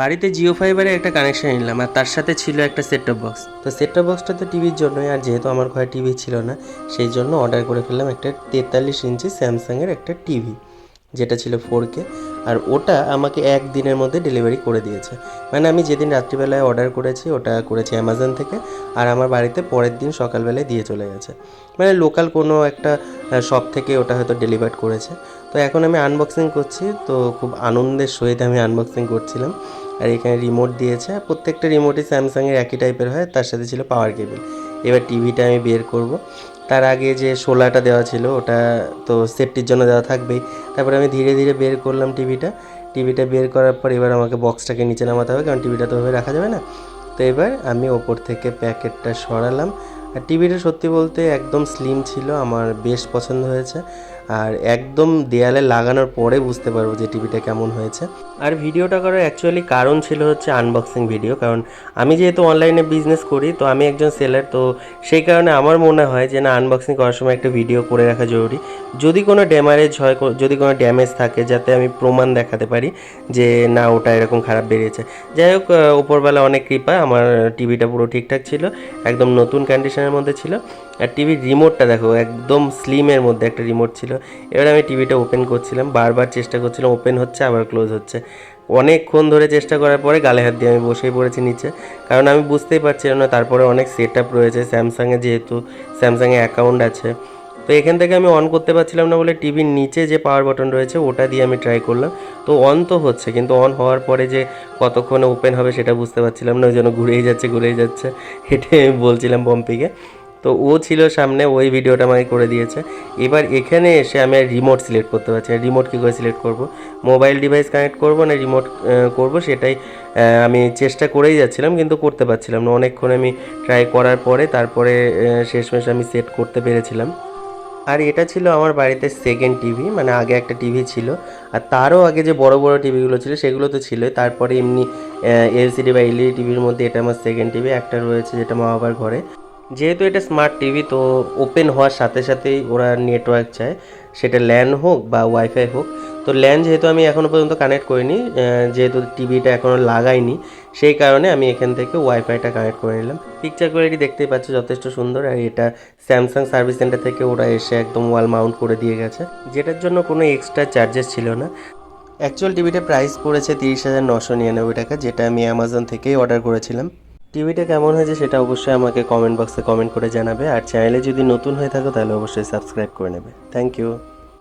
বাড়িতে জিও ফাইবারে একটা কানেকশন নিলাম আর তার সাথে ছিল একটা সেটটপ বক্স তো সেটটপ বক্সটা তো টিভির জন্যই আর যেহেতু আমার ঘরে টিভি ছিল না, সেই জন্য অর্ডার করে ফেললাম একটা তেতাল্লিশ ইঞ্চি স্যামসাংয়ের একটা টিভি, যেটা ছিল ফোর কে আর ওটা আমাকে একদিনের মধ্যে ডেলিভারি করে দিয়েছে। মানে আমি যেদিন রাত্রিবেলায় অর্ডার করেছি, ওটা করেছি অ্যামাজন থেকে, আর আমার বাড়িতে পরের দিন সকালবেলায় দিয়ে চলে গেছে। মানে লোকাল কোনো একটা শপ থেকে ওটা হয়তো ডেলিভার করেছে। তো এখন আমি আনবক্সিং করছি, তো খুব আনন্দের সহিত আমি আনবক্সিং করছিলাম। আর এখানে রিমোট দিয়েছে। প্রত্যেকটা রিমোটই স্যামসাংয়ের একই টাইপের হয়, তার সাথে ছিল পাওয়ার কেবিল এবার টিভিটা আমি বের করব। তার আগে যে শোলাটা দেওয়া ছিল, ওটা তো সেফটির জন্য দেওয়া থাকবেই। তারপরে আমি ধীরে ধীরে বের করলাম টিভিটা টিভিটা বের করার পর এবার আমাকে বক্সটাকে নিচে নামাতে হবে, কারণ টিভিটা তো রাখা যাবে না। তো এবার আমি ওপর থেকে প্যাকেটটা সরালাম। আর টিভিটা সত্যি বলতে একদম স্লিম ছিল, আমার বেশ পছন্দ হয়েছে। আর একদম দেয়ালে লাগানোর পরে বুঝতে পারব যে টিভিটা কেমন হয়েছে। আর ভিডিওটা করার অ্যাকচুয়ালি কারণ ছিল হচ্ছে আনবক্সিং ভিডিও কারণ আমি যেহেতু অনলাইনে বিজনেস করি তো আমি একজন সেলার তো সেই কারণে আমার মনে হয় যে না আনবক্সিং করার সময় একটা ভিডিও করে রাখা জরুরি। যদি কোনো ড্যামারেজ হয় যদি কোনো ড্যামেজ থাকে যাতে আমি প্রমাণ দেখাতে পারি যে না ওটা এরকম খারাপ বেরিয়েছে। যাই হোক আহ, উপরবেলা অনেক কৃপা আমার টিভিটা পুরো ঠিকঠাক ছিল একদম নতুন কন্ডিশনের মধ্যে ছিল। আর টিভির রিমোটটা দেখো একদম স্লিমের মধ্যে একটা রিমোট ছিল। এবার আমি টিভিটা ওপেন করছিলাম, বারবার চেষ্টা করছিলাম ওপেন হচ্ছে, আবার ক্লোজ হচ্ছে। অনেকক্ষণ ধরে চেষ্টা করার পরে গালে হাত দিয়ে আমি বসেই পড়েছি নিচে। কারণ আমি বুঝতেই পারছিলাম না, তারপরে অনেক সেট আপ রয়েছে স্যামসাংয়ে যেহেতু স্যামসাংয়ে অ্যাকাউন্ট আছে। তো এখান থেকে আমি অন করতে পারছিলাম না বলে টিভির নিচে যে পাওয়ার বাটন রয়েছে, ওটা দিয়ে আমি ট্রাই করলাম। তো অন তো হচ্ছে, কিন্তু অন হওয়ার পরে যে কতক্ষণে ওপেন হবে সেটা বুঝতে পারছিলাম না, ওই জন্য ঘুরেই যাচ্ছে ঘুরেই যাচ্ছে, হেঁটে আমি বলছিলাম পম্পিকে তো ও ছিল সামনে, ওই ভিডিওটা আমাকে করে দিয়েছে। এবার এখানে এসে আমি রিমোট সিলেক্ট করতে পারছি রিমোট কী করে সিলেক্ট করব? মোবাইল ডিভাইস কানেক্ট করব না রিমোট করব সেটাই আমি চেষ্টা করেই যাচ্ছিলাম কিন্তু করতে পারছিলাম না। অনেকক্ষণ আমি ট্রাই করার পরে তারপরে শেষমেশ আমি সেট করতে পেরেছিলাম। আর এটা ছিল আমার বাড়িতে সেকেন্ড টিভি মানে আগে একটা টিভি ছিল। আর তারও আগে যে বড় বড় টিভিগুলো ছিল সেগুলো তো ছিলই। তারপরে এমনি এলসিডি বা এলইডি টিভির মধ্যে এটা আমার সেকেন্ড টিভি একটা রয়েছে যেটা মা বাবার ঘরে। যেহেতু এটা স্মার্ট টিভি তো ওপেন হওয়ার সাথে সাথেই ওরা নেটওয়ার্ক চায়। সেটা ল্যান হোক বা ওয়াইফাই হোক। তো ল্যান যেহেতু আমি এখনও পর্যন্ত কানেক্ট করিনি যেহেতু টিভিটা এখনও লাগাইনি, সেই কারণে আমি এখান থেকে ওয়াইফাইটা কানেক্ট করে নিলাম। পিকচার কোয়ালিটি দেখতেই পাচ্ছ যথেষ্ট সুন্দর, আর এটা স্যামসাং সার্ভিস সেন্টার থেকে ওরা এসে একদম ওয়াল মাউন্ট করে দিয়ে গেছে। যেটার জন্য কোনো এক্সট্রা চার্জেস ছিল না। অ্যাকচুয়াল টিভিটার প্রাইস পড়েছে তিরিশ হাজার নশো নিরানব্বই টাকা, যেটা আমি অ্যামাজন থেকেই অর্ডার করেছিলাম। টিভিটা কেমন হয়েছে সেটা অবশ্যই আমাকে কমেন্ট বক্সে কমেন্ট করে জানাবে। আর চ্যানেলে যদি নতুন হয়ে থাকো তাহলে অবশ্যই সাবস্ক্রাইব করে নেবে। Thank you